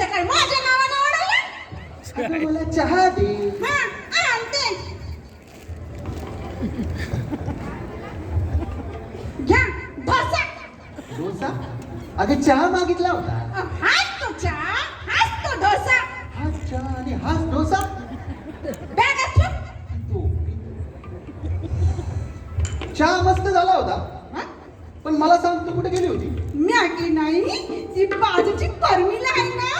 सकाळ माझ्या नावानं अगं मला चहा दे. हा आणते. घ्या बसा. डोसा? अगं चहा मागितला होता. हाच तो चहा हाच तो डोसा. हा चहा आणि हाच डोसा? बॅगात ठेव. तो. चहा मस्त झाला होता. हा? पण मला सांग तू कुठे गेली होती? मॅगी नाही ती बाजूची परमिला आहे ना?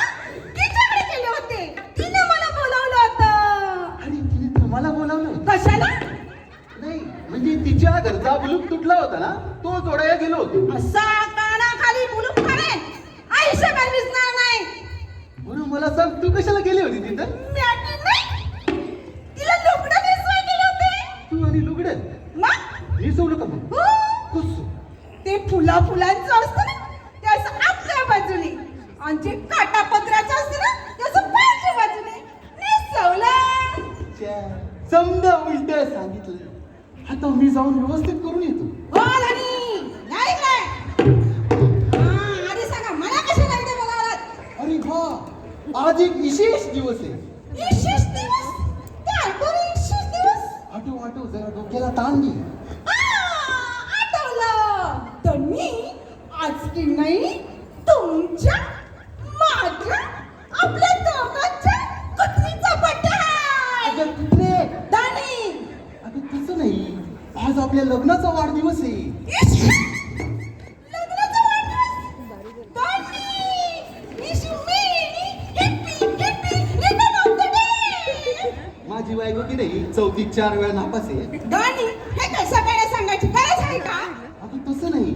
तिच्याकडे गेले होते. तिने मला बोलावलं होतं. आणि तिने तुम्हाला बोलावलं कशाला? नाही म्हणजे तिच्या घरचा बुलूक तुटला होता ना? तो जोडायला गेलो होतो. असा कानाखाली बुलूक काढे आयुष्यभर विसणार नाही. म्हणून मला सांग तू कशाला गेली होती तिथं? मॅगी नाही. तिला लुगडं नेसवाय गेले होते. तू आणि लुगडं? मग? निसवलं का मग. हो, कुसू ते फुला फुलांचं असतं ना आणि जे काटापत्राचं असतं ना ते असं पाहिजे बाजूने. नेसवलं. समजा उलट सांगितलं. आता मी जाऊन व्यवस्थित करून येतो. हो धनी नाही काय हा, आधी सांगा मला कशाला इथे बोलावलात अरे हा आज एक विशेष दिवस आहे. आपल्या लग्नाचा वाढदिवस आहे. माझी बायको की नाही चौथी चार वेळा नापास आहे. हे काय सगळ्यांना सांगायची गरज आहे का? अगं तसं नाही.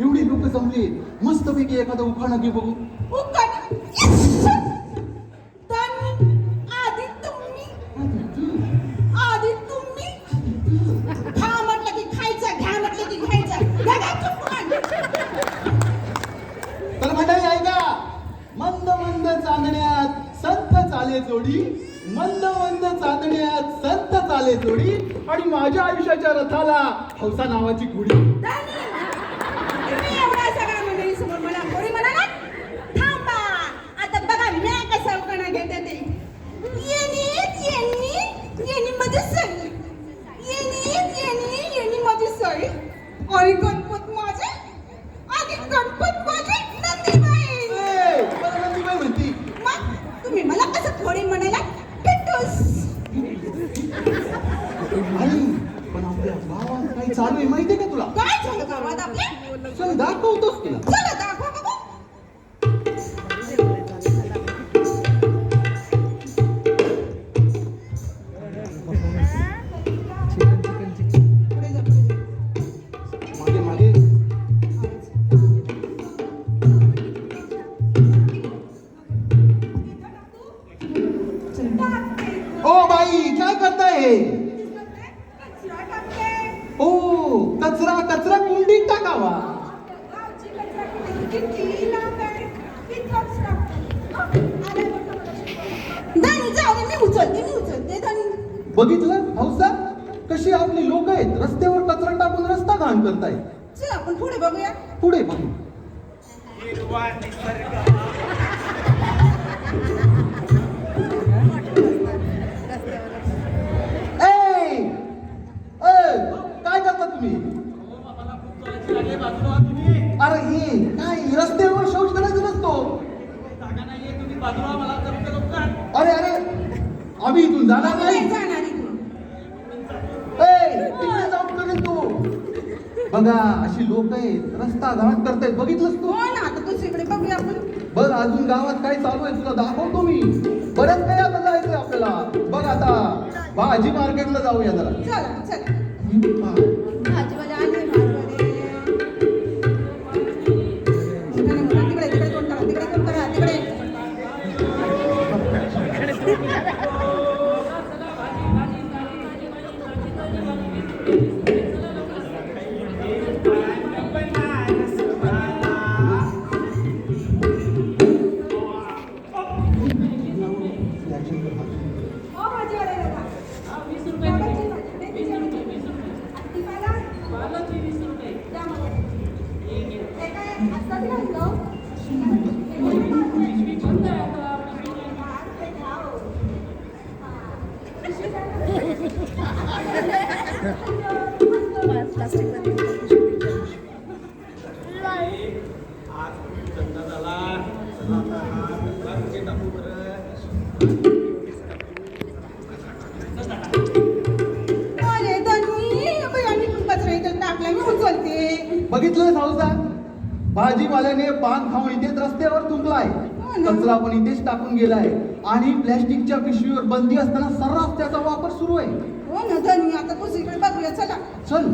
एवढे लोक जमले मस्तपैकी एखादा उखाणा घे बघू. आधी तुम्ही. आधी तुम्ही संत जोडी आणि माझ्या आयुष्याच्या रथाला हौसा नावाची घोडी काय करताय? हे कचरा. ओ कचरा कचरा कुंडीत टाकावा. बघितलं? हौसा कशी आपली लोक आहेत? रस्त्यावर कचरा टाकून रस्ता घाण करताय. चल आपण पुढे बघूया. पुढे बघू. अरे हे काय रस्त्यावर शौच करायचं नसतो अरे अरे आम्ही इथून जाणार नाही. नाही जाऊन करेल तू. बघा अशी लोक आहेत रस्ता घाण करतायत बघितलंस तू? हो ना आता दुसरीकडे बघूया आपण. बघ अजून गावात काय चालू आहे तुला दाखवतो मी. बरंच काही आता जायचंय आपल्याला. बघ आता भाजी मार्केटला जाऊया जरा. चला चला. प्लास्टिक बंद बघितलं सावसा? भाजीवाल्याने पान खाऊन इथेच रस्त्यावर तुंबलाय. कचरा पण इथेच टाकून गेलाय. आणि प्लॅस्टिकच्या पिशवीवर बंदी असताना सर्रास त्याचा वापर सुरू आहे. हो ना धनी आता तू इकडे बघूया चला. चल.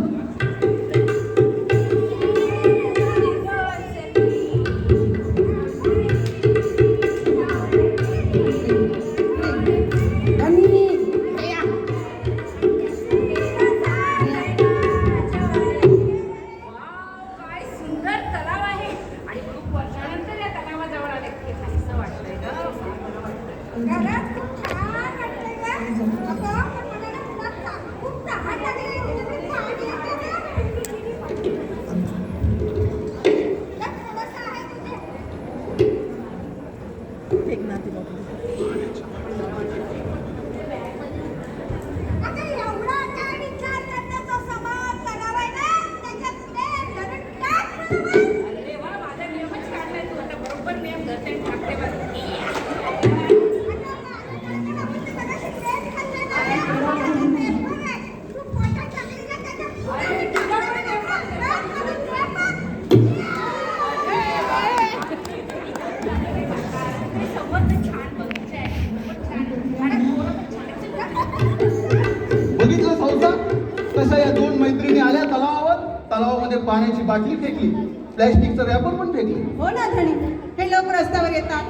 पाण्याची बाटली फेकली. प्लॅस्टिकचं रॅपर पण फेकली. हो ना धनी. हे लोक रस्त्यावर येतात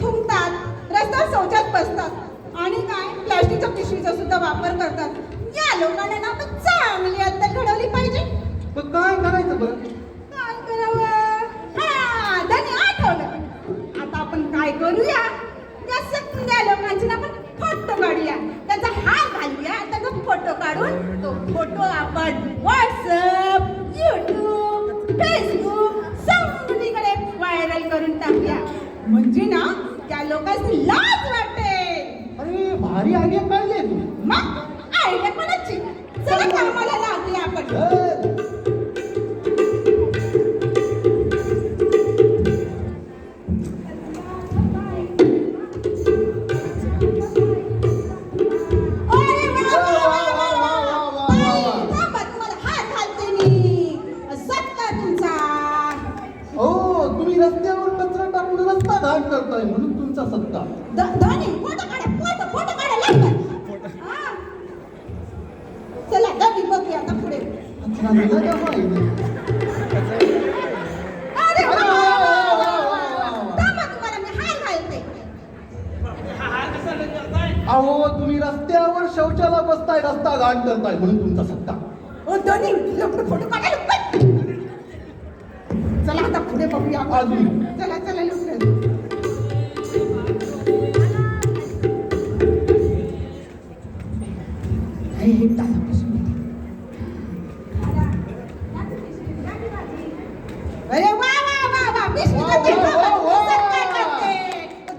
थुंकतात रस्त्यावर शौचात बसतात. आणि काय? प्लास्टिकच्या पिशवीचा सुद्धा वापर करतात. या लोकांना ना चांगली अद्दल घडवली पाहिजे. पण काय करायचं बरं? काय करावं? हा धनी आठवलं. आता आपण काय करूया? लोकांचे ना आपण फोटो काढूया. त्याचा हार घालूया. त्याचा फोटो काढून तो फोटो आपण व्हॉट्सअप युट्यूब फेसबुक सगळीकडे व्हायरल करून टाकूया. म्हणजे ना त्या लोकांनी लाज वाटते. अरे भारी आयडिया तू मग आईला कोणाची? चला कामाला लागूया आपण. सत्ता धोनी फोटो काढा फोटो फोटो काढा लवकर हा चला धोनी बघूया आता पुढे अहो तुम्ही रस्त्यावर शौचाला बसताय रस्ता घाण करताय म्हणून तुमचा सत्ता ओ फोटो चला आता पुढे बघूया आपण. अजून. चला चला हे. अरे वा वा वा वा. पिशवी करते.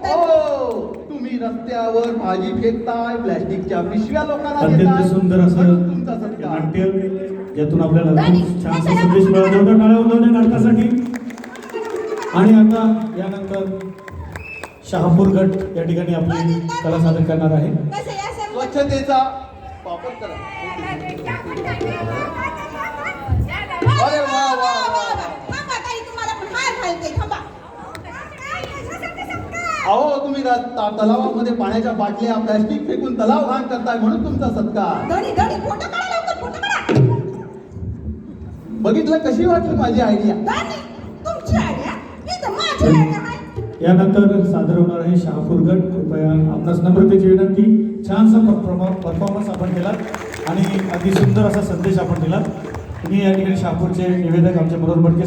हो तुम्ही रस्त्यावर भाजी फेकताय प्लॅस्टिकच्या पिशव्या लोकांना अत्यंत देताय. सुंदर असं म्हणून तुमचा सत्कार. नाट्य ज्यातून आपल्याला गाणी, खूप छानसा गाणी, संदेश मिळाला. होता टाळ्या वाजवल्या नाटकासाठी. आणि आता यानंतर शहापूर गट या ठिकाणी आपली कला सादर करणार आहे. कसं या सर्व स्वच्छतेचा अहो तुम्ही तलावामध्ये पाण्याच्या बाटल्या प्लास्टिक फेकून तलाव घाण करताय म्हणून तुमचा सत्कार. बघितलं कशी वाटली माझी आयडिया यानंतर सादर होणार आहे शहापूरगड कृपया आपणास नम्रतेची विनंती. छानसा परफॉर्मन्स आपण केला आणि अगदी सुंदर असा संदेश आपण दिला मी या ठिकाणी शहापूरचे निवेदक आमच्या मनोहर बडके